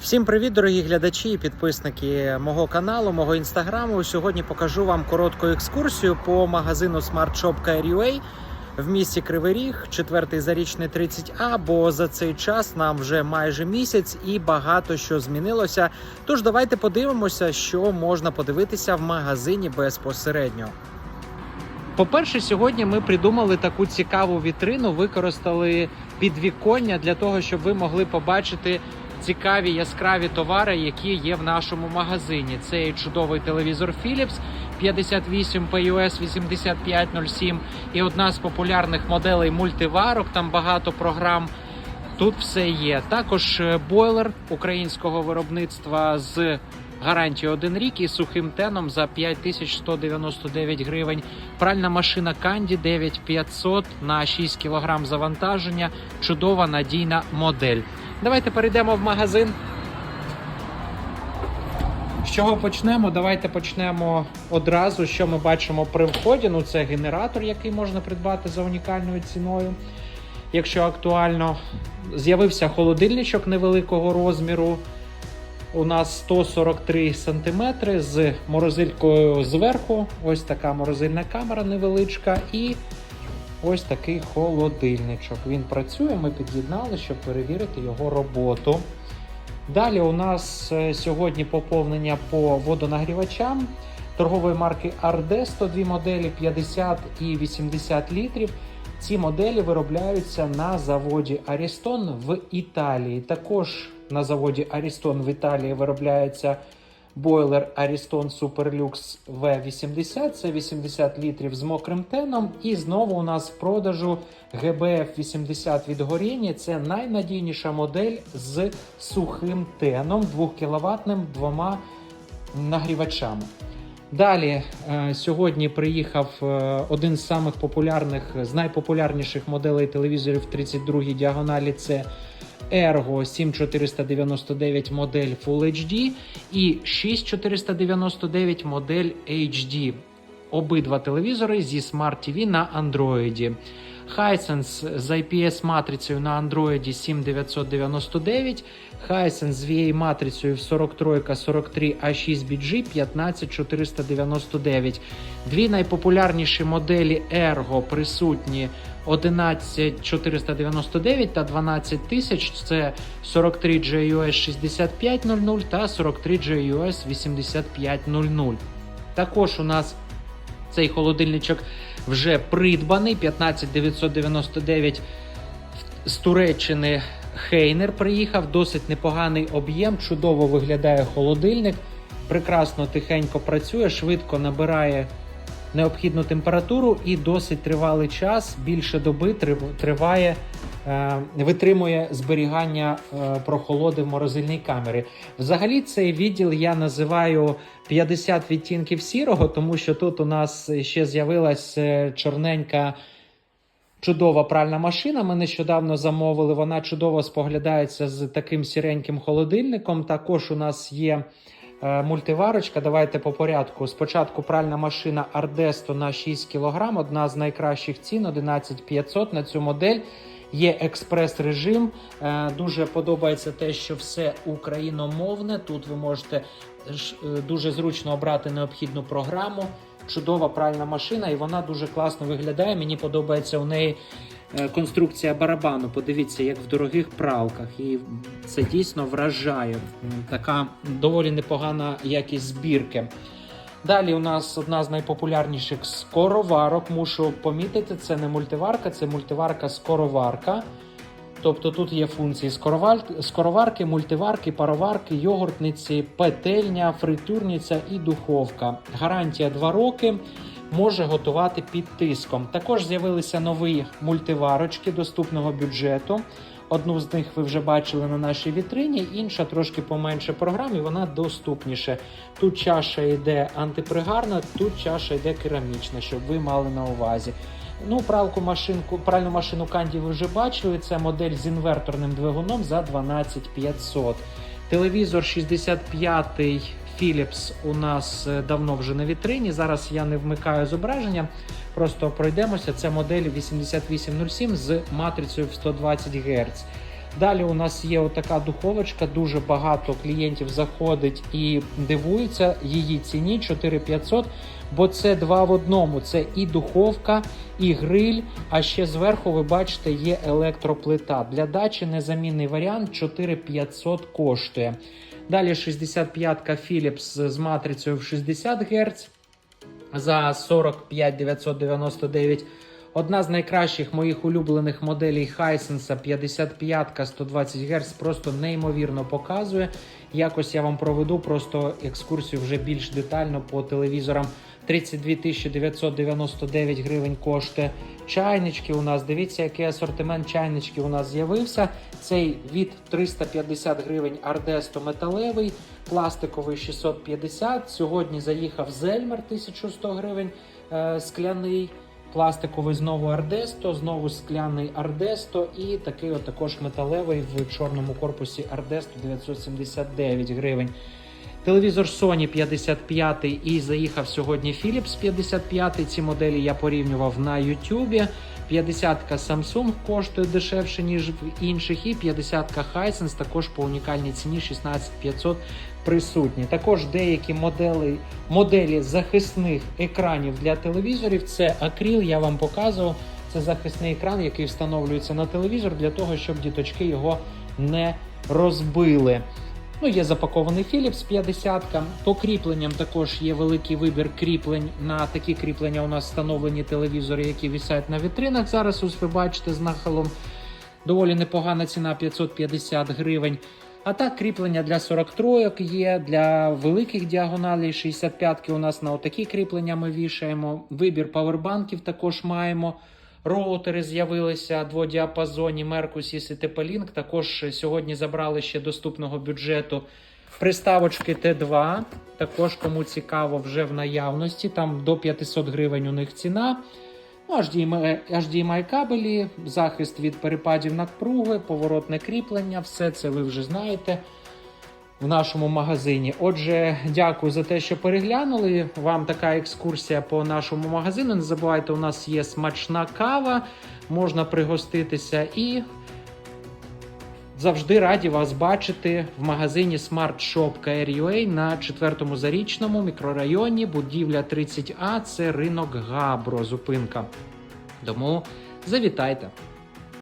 Всім привіт, дорогі глядачі і підписники мого каналу, мого інстаграму. Сьогодні покажу вам коротку екскурсію по магазину Smart Shop в місті Кривий Ріг, четвертий зарічний 30А. Бо за цей час нам вже майже місяць і багато що змінилося. Тож давайте подивимося, що можна подивитися в магазині безпосередньо. По-перше, сьогодні ми придумали таку цікаву вітрину, використали підвіконня для того, щоб ви могли побачити цікаві яскраві товари, які є в нашому магазині. Це і чудовий телевізор Philips 58 PUS 8507 і одна з популярних моделей мультиварок. Там багато програм. Тут все є. Також е, бойлер українського виробництва з гарантією 1 рік і сухим теном за 5199 гривень. Пральна машина Candy 9500 на 6 кг завантаження. Чудова надійна модель. Давайте перейдемо в магазин. З чого почнемо? Давайте почнемо одразу. Що ми бачимо при вході? Ну, це генератор, який можна придбати за унікальною ціною. Якщо актуально, з'явився холодильничок невеликого розміру. У нас 143 см з морозилькою зверху. Ось така морозильна камера невеличка. І ось такий холодильничок. Він працює, ми під'єднали, щоб перевірити його роботу. Далі у нас е, сьогодні поповнення по водонагрівачам торгової марки RD 102 моделі 50 і 80 літрів. Ці моделі виробляються на заводі Ariston в Італії. Також на заводі Ariston в Італії виробляється бойлер Ariston Superlux V80. Це 80 літрів з мокрим теном. І знову у нас в продажу GBF 80 від Горіні. Це найнадійніша модель з сухим теном 2 кВт двома нагрівачами. Далі е, сьогодні приїхав е, один з самих популярних, з найпопулярніших моделей телевізорів 32-й діагоналі. Це Ergo 7499 модель Full HD і 6499 модель HD. Обидва телевізори зі Smart TV на Android. Hisense з IPS матрицею на Android 7999, Hisense з VA матрицею 43 43 A6 BG 15499. Дві найпопулярніші моделі Ergo присутні 11499 та 12000. Це 43 GUS 6500 та 43 GUS 8500. Також у нас цей холодильничок вже придбаний 15999 з Туреччини Хейнер приїхав. Досить непоганий об'єм, чудово виглядає холодильник. Прекрасно тихенько працює, швидко набирає необхідну температуру і досить тривалий час, більше доби триває, витримує зберігання е, прохолоди в морозильній камері. Взагалі, цей відділ я називаю 50 відтінків сірого, тому що тут у нас ще з'явилась е, чорненька. Чудова пральна машина. Ми нещодавно замовили. Вона чудово споглядається з таким сіреньким холодильником. Також у нас є е, мультиварочка. Давайте по порядку. Спочатку пральна машина Ardesto на 6 кг, одна з найкращих цін 11500 на цю модель. Є експрес-режим. Е, Дуже подобається те, що все україномовне. Тут ви можете е, дуже зручно обрати необхідну програму. Чудова пральна машина, і вона дуже класно виглядає. Мені подобається у неї е, конструкція барабану. Подивіться, як в дорогих пралках. І це дійсно вражає. Така доволі непогана якість збірки. Далі у нас одна з найпопулярніших скороварок. Мушу помітити, це не мультиварка, це мультиварка-скороварка. Тобто тут є функції скороварки, мультиварки, пароварки, йогуртниці, петельня, фритюрниця і духовка. Гарантія 2 роки. Може готувати під тиском. Також з'явилися нові мультиварочки доступного бюджету. Одну з них ви вже бачили на нашій вітрині, інша трошки поменше програм, і вона доступніше. Тут чаша йде антипригарна, тут чаша йде керамічна, щоб ви мали на увазі. Ну, пралку машинку, пральну машину Канді ви вже бачили. Це модель з інверторним двигуном за 12500. Телевізор 65-й Philips у нас е, давно вже на вітрині. Зараз я не вмикаю зображення, просто пройдемося. Це модель 8807 з матрицею в 120 Гц. Далі у нас є отака духовочка. Дуже багато клієнтів заходить і дивуються її ціні 4500, бо це два в одному. Це і духовка, і гриль. А ще зверху ви бачите є електроплита. Для дачі незамінний варіант 4500 коштує. Далі 65-ка Philips з матрицею в 60 Гц за 45 999. Одна з найкращих моїх улюблених моделей Hisense 55 120 Гц просто неймовірно показує. Якось я вам проведу просто екскурсію вже більш детально по телевізорам. 32 999 гривень коштує. Чайнички у нас. Дивіться, який асортимент чайничків у нас з'явився. Цей від 350 гривень Ардесто металевий, пластиковий 650. Сьогодні заїхав Зельмер 1100 гривень е, скляний. Пластиковий знову Ардесто, знову скляний Ардесто і такий от також металевий в чорному корпусі Ардесто 979 гривень. Телевізор Sony 55 і заїхав сьогодні Philips 55. Ці моделі я порівнював на YouTube. 50-ка Samsung коштує дешевше, ніж в інших, і 50-ка Hisense також по унікальній ціні 16500 присутні. Також деякі моделі, моделі захисних екранів для телевізорів. Це акріл, я вам показував. Це захисний екран, який встановлюється на телевізор для того, щоб діточки його не розбили. Ну, є запакований Philips 50 По кріпленням також є великий вибір кріплень. На такі кріплення у нас встановлені телевізори, які висять на вітринах. Зараз ось ви бачите з нахилом. Доволі непогана ціна 550 гривень. А так, кріплення для 43 є, для великих діагоналей 65 ки у нас на отакі кріплення ми вішаємо. Вибір павербанків також маємо. Роутери з'явилися дводіапазонні Mercus і TP-Link. Також сьогодні забрали ще доступного бюджету приставочки Т2. Також кому цікаво, вже в наявності. Там до 500 гривень у них ціна. Ну, HDMI кабелі, захист від перепадів напруги, поворотне кріплення, все це ви вже знаєте в нашому магазині. Отже, дякую за те, що переглянули. Вам така екскурсія по нашому магазину. Не забувайте, у нас є смачна кава, можна пригоститися і. Завжди раді вас бачити в магазині Smart Shop KRUA на 4-му зарічному мікрорайоні, будівля 30А. Це ринок Габро, зупинка. Тому завітайте.